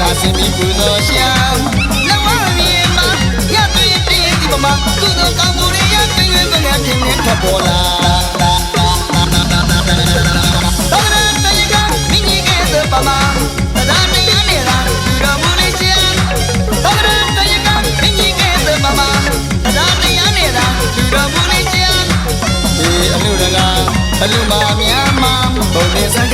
လာစင်ပြီးပူဇော်ရှာလောမမြေမှာရသွေးတည်ဒီပမာကုသိုလ်ကောင်းမှုတွေရသွေးဝင်ငါပြင်းပြထပ်ပေါ်လာပမာပဒနာရနေတာလူတော်မူနေရှင်သောရတယကမိကြီးကဲသပမာပဒနာရနေတာလူတော်မူနေရှင်ဒီအမှုတကားဘလူမာမြန်မာဘုံနေစံ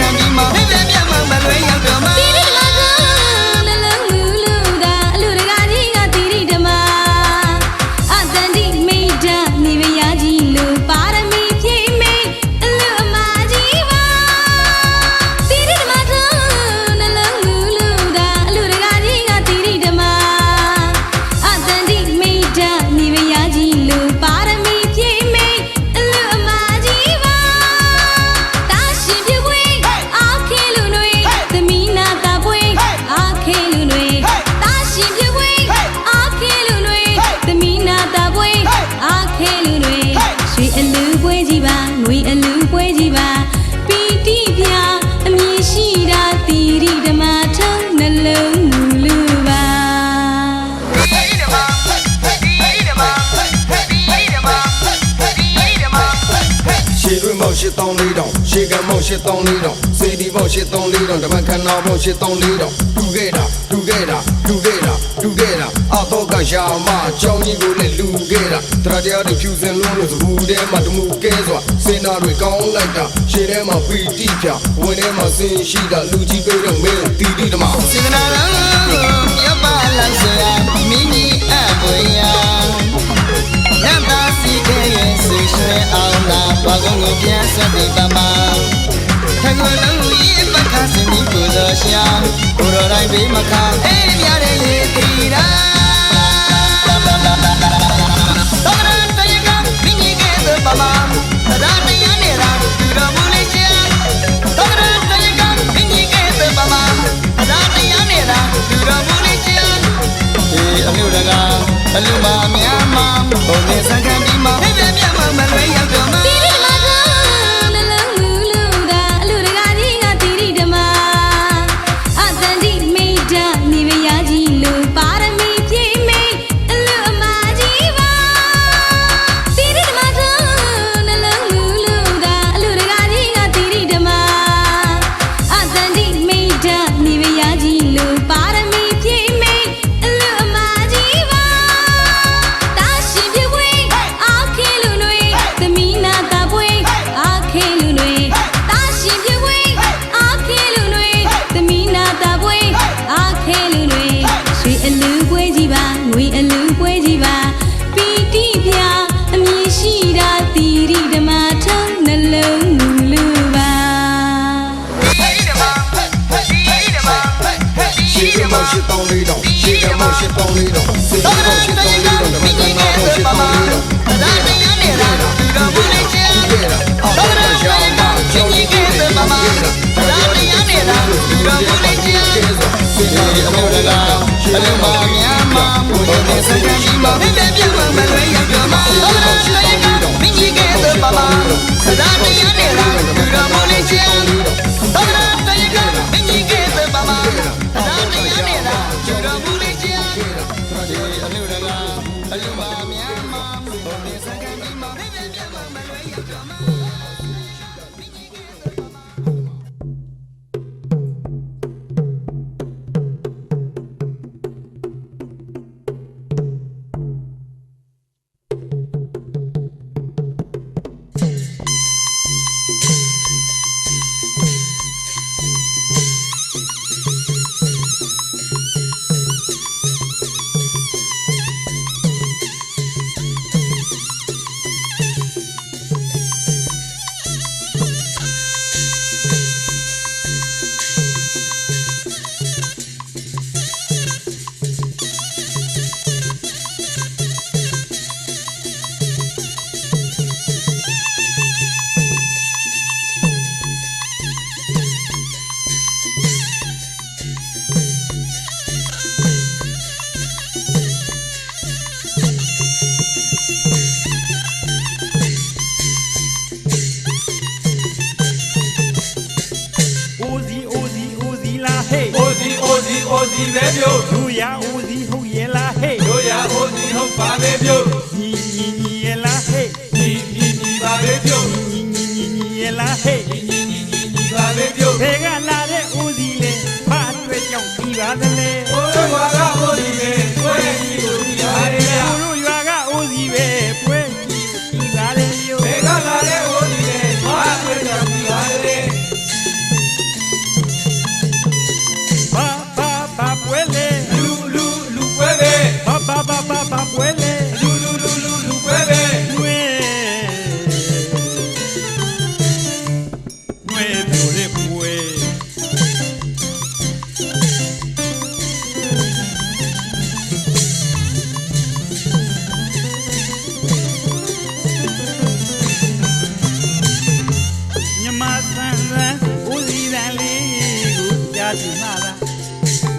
8340ရှေကမောင်8340စေဒီမောင်8340တမန်ခန္ဓာမောင်8340တူခဲ့တာတူခဲ့တာတူခဲ့တာတူခဲ့တာအတော့ကရာမအကြောင်းကြီးကိုလည်းလူခဲ့တာတရာတရားတွေဖြူစင်လို့လို့သဘူထဲမှာတမှုကဲစွာစင်နာတွေကောင်းလိုက်တာရှေထဲမှာပီတိပြဝင်ထဲမှာစင်ရှိတာလူကြီးပေးတော့မင်းတီတီတမစင်နာရံရပ်ပါလိုက်စရာ ဆုံးကိုပြန်ဆက်ပြီးပါမှာထကွန်လုံးရေးပခါစင်ဒီကိုသောရှာကိုရောတိုင်းပေးမခါအေးပြတဲ့ရေးတီရာတော့ရတဲ့ကမိငိကဲသပါမှာတရားတရားနဲ့ရာသူတော်မူလေးချာတော့ရတဲ့ကမိငိကဲသပါမှာတရားတရားနဲ့ရာသူတော်မူလေးချာအေးအမျိုးတကာအလူမအများမဘုံနဲ့စံခံပြီးမှဘယ်ပြတ်မှမလွဲရောက်တော့မှ olhar o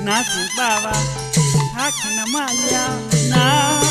na simbawa hakina maya na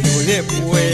ဖြူလက်ပွဲ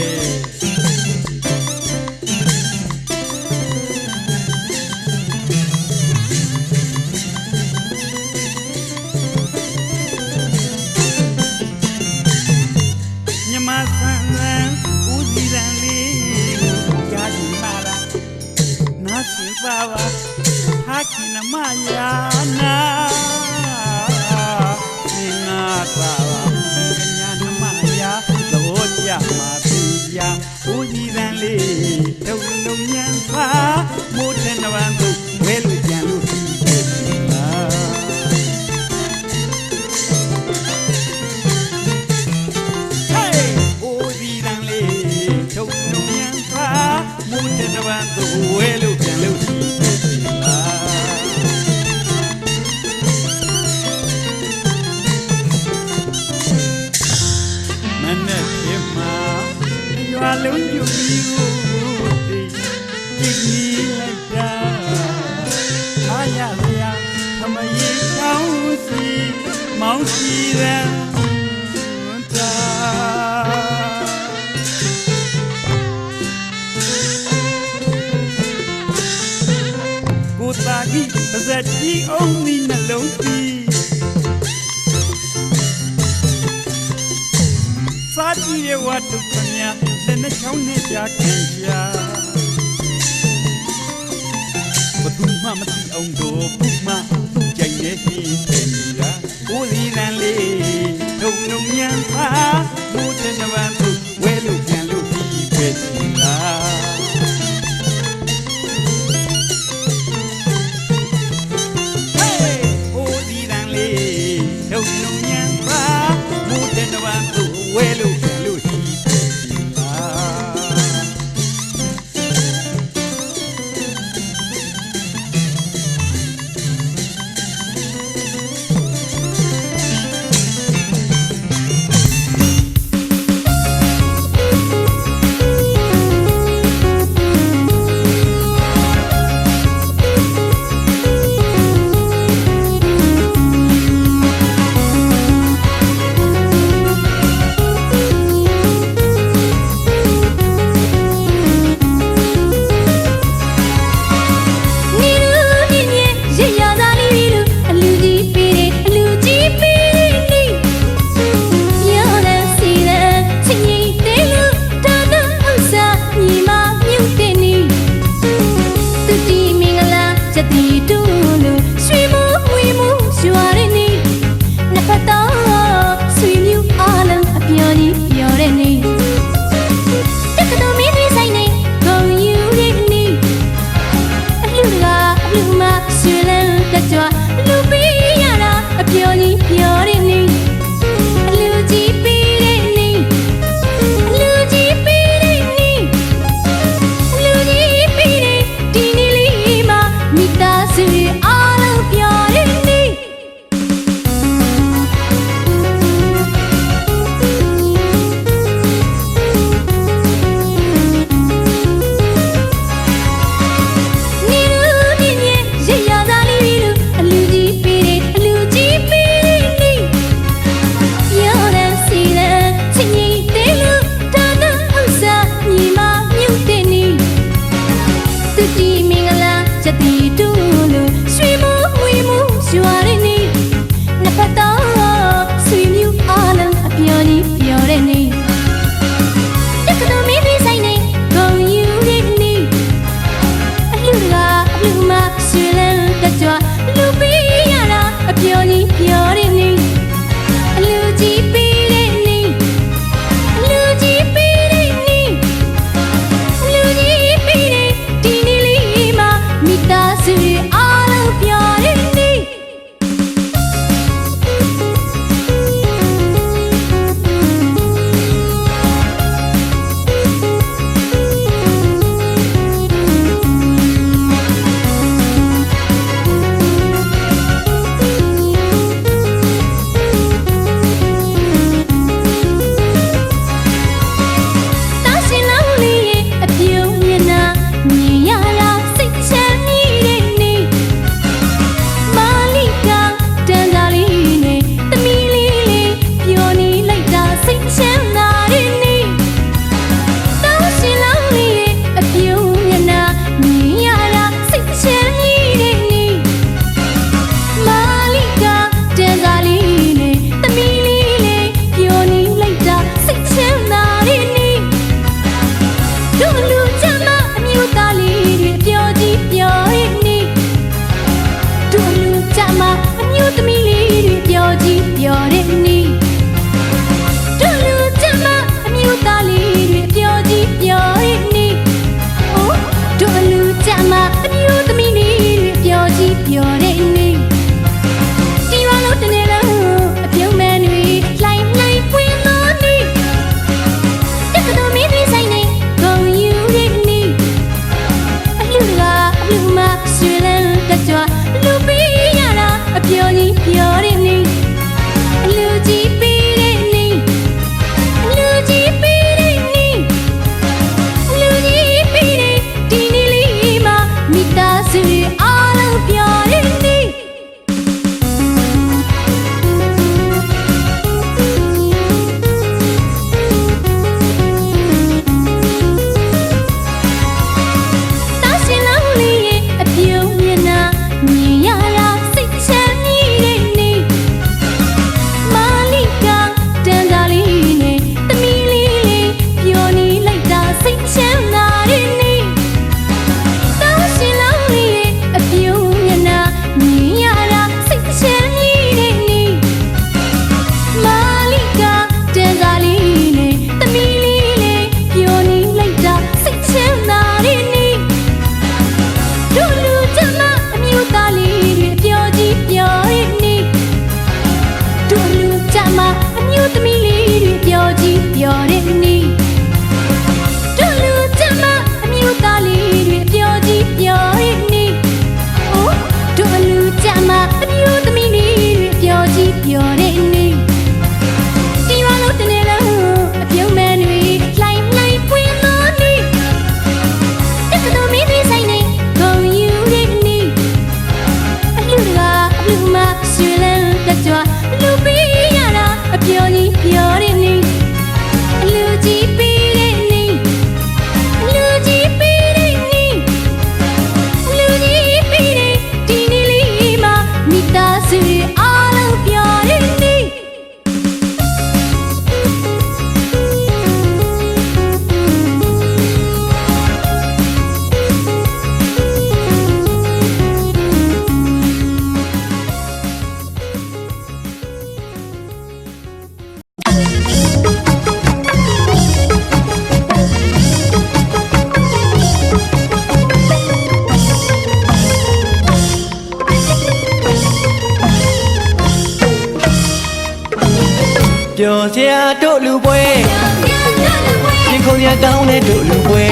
စရာတို့လူပွဲရင်ခုန်ရကောင်းတဲ့တို့လူပွဲ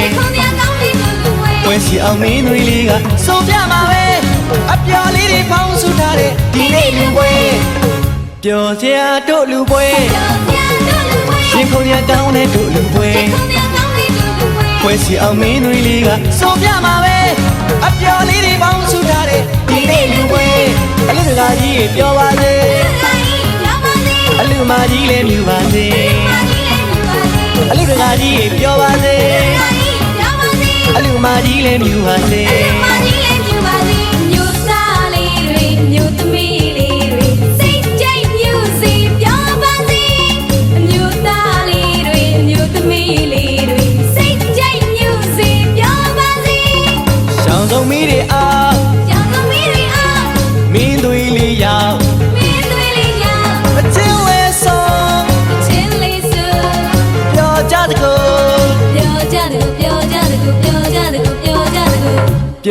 ပွဲစီအောင်မင်းတွေလေးကစုံပြမှာပဲအပျော်လေးတွေပေါင်းစုထားတဲ့ဒီနေ့လူပွဲပျော်စရာတို့လူပွဲရင်ခုန်ရကောင်းတဲ့တို့လူပွဲပွဲစီအောင်မင်းတွေလေးကစုံပြမှာပဲအပျော်လေးတွေပေါင်းစုထားတဲ့ဒီနေ့လူပွဲအလူတကာကြီးရေပျော်ပါစေ အလူမကြီးလည်းမြူပါစေအလူတကာကြီးရေပျော်ပါစေအလူမကြီးလည်းမြူပါစေ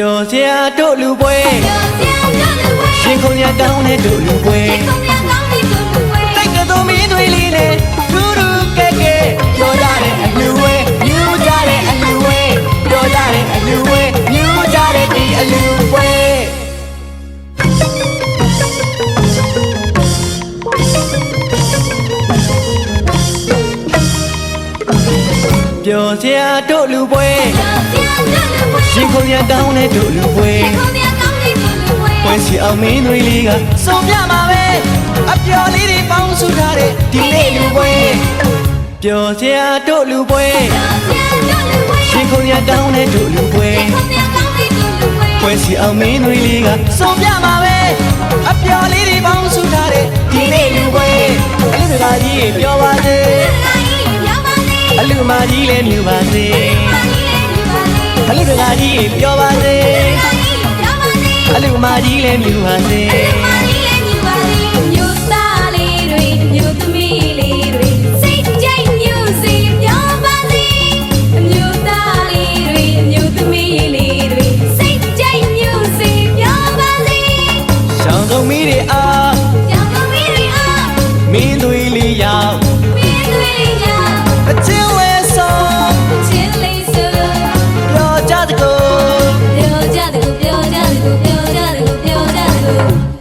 ပြောစရာတို့လူပွဲပြောပြကြတယ်ဝဲရှင်ခုန်ရကောင်းတဲ့တို့လူပွဲခုံးရကောင်းပြီကိုဝဲတိုက်ကတော်မင်းသွေးလေးနဲ့ထူးထူးကဲကဲပြောကြတဲ့အလူဝဲမြူကြတဲ့အလူဝဲပြောကြတဲ့အလူဝဲမြူကြတဲ့ဒီအလူဝဲပြောစရာတို့လူပွဲပြောပြကြတယ်ဝဲ ရှင်ခုန်ရကောင်းတဲ့တို့လူပွဲခုံးရကောင်းပြီကိုဝဲပွဲစီအောင်မင်းတွေလေးကစုံပြမှာပဲအပျော်လေးတွေပေါင်းစုထားတဲ့ဒီနေ့လူပွဲပျော်စရာတို့လူပွဲပြောပြကြတယ်ဝဲရှင်ခုန်ရကောင်းတဲ့တို့လူပွဲခုံးရကောင်းပြီကိုဝဲပွဲစီအောင်မင်းတွေလေးကစုံပြမှာပဲအပျော်လေးတွေပေါင်းစုထားတဲ့ဒီနေ့လူပွဲအလူတကာကြီးရေပျော်ပါစေရောက်ပါစေအလူမကြီးလည်းမြူပါစေပါလေးလေးယူပါစေ အလူတကာကြီးရေပျော်ပါစေရောက်ပါစေအလူမကြီးလည်းမြူပါစေ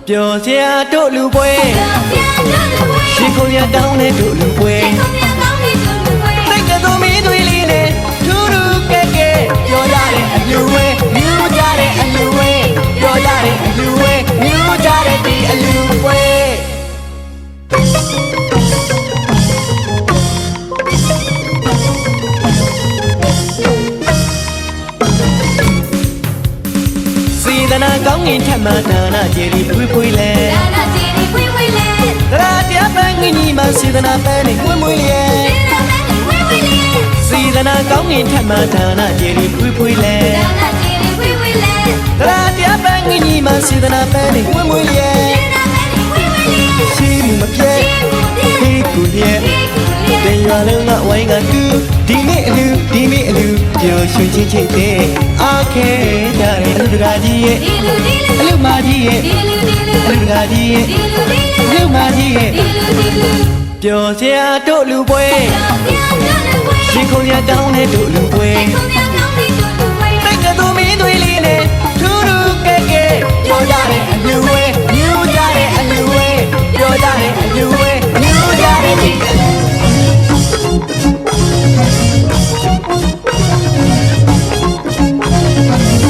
ပြောစရာတို့လူပွဲပြောပြကြတယ်ဝဲရှင်ခုန်ရကောင်းတဲ့တို့လူပွဲခုံးရကောင်းပြီကိုဝဲတိတ်ကတော်မင်းတွေလေးနဲ့ထူးထူးကဲကဲပြောကြတဲ့အလူဝဲမြူကြတဲ့အလူဝဲပြောကြတဲ့အလူဝဲမြူကြတဲ့ဒီအလူဝဲ နာကောင်းငင်ထက်မှဒါနာကျေရီပွေးပွေးလဲဒါနာကြည်ဒီဝေးဝေးလေတရာတရားပန်းငင်ကြီးမှစီဒနာပန်းနေပွေးပွေးလဲဒါနာကြည်ဝေးဝေးလေစီဒနာကောင်းငင်ထက်မှဒါနာကျေရီပွေးပွေးလဲဒါနာကြည်ဒီဝေးဝေးလေတရာတရားပန်းငင်ကြီးမှစီဒနာပန်းနေပွေးပွေးလဲဒါ ရွာလုံးကဝိုင်းကတူဒီနေ့အလူဒီနေ့အလူပျော်ရွှင်ချင်းချိတ်တဲ့အားခဲကြတယ်အလူတကာကြီးရဲ့ဒီလူဒီလူအလူမကြီးရဲ့ဒီလူဒီလူအလူတကာကြီးရဲ့ဒီလူဒီလူအလူမကြီးရဲ့ဒီလူဒီလူပျော်စရာတို့လူပွဲပြောပြကြတယ်ဝေးရှင်ခုန်ရကောင်းတဲ့တို့လူပွဲခုံးရကောင်းပြီကိုဝေးတိတ်ကတော်မင်းတွေလေးနဲ့ထူးထူးကဲကဲပြောကြတဲ့အလူဝဲမြူကြတဲ့အလူဝဲပြောကြတဲ့အလူဝဲမြူကြတဲ့ဒီအလူ အ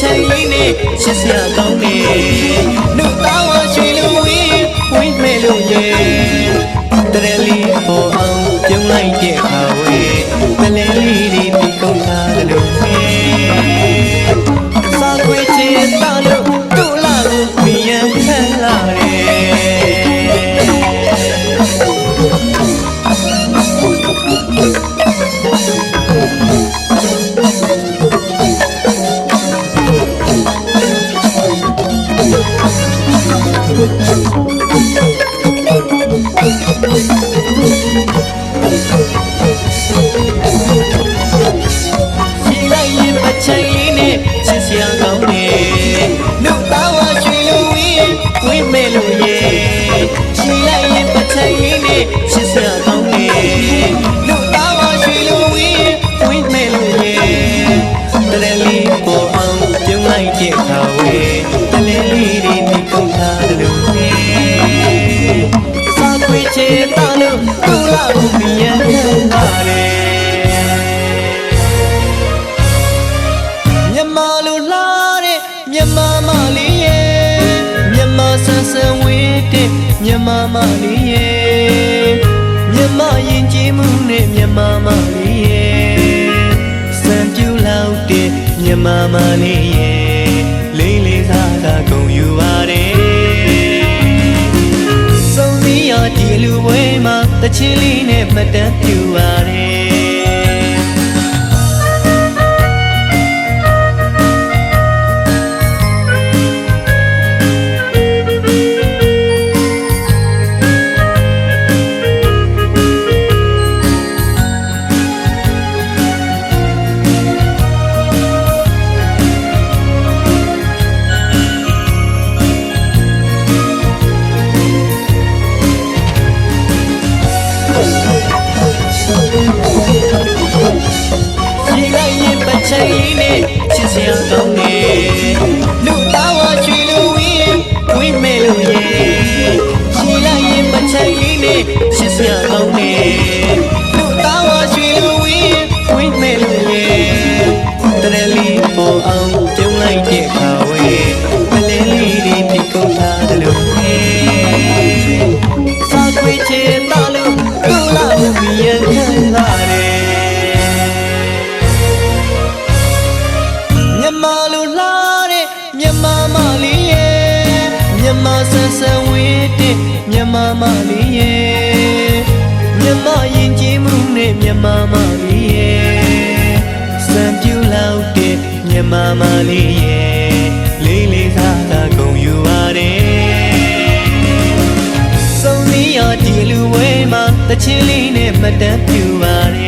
နဲ့ချစ်စရာကောင်းတယ်နှုတ်သားဝရွှေလူဝင်းဝင်းမဲ့လို့ရဲ့တရလီပေါ်အောင်ပြုံး စာခွေချေတာလို့သူ့လာဘူးမြင်ခံပါတယ်မြမလိုလာတဲ့မြမမလေးရဲ့မြမဆန်းဆန်းဝေးတဲ့မြမမလေးရဲ့မြမရင်ကြည်မှုနဲ့မြမမလေးရဲ့စံပြူလောက်တဲ့မြမမလေးရဲ့ လူဝဲမှာတချီလေးနဲ့မတန်းပြူပါတယ် မြမဆန်းဆန်းဝေးတဲ့မြမမလေးရဲ့မြမရင်ကြည်မှုနဲ့မြမမလေးရဲ့စံပြူလောက်တဲ့မြမမလေးရဲ့လေးလေးစားစားကုန်ယူပါတယ်စုံစည်းရဒီလူဝဲမှာတချီလေးနဲ့မတန်းပြူပါတယ်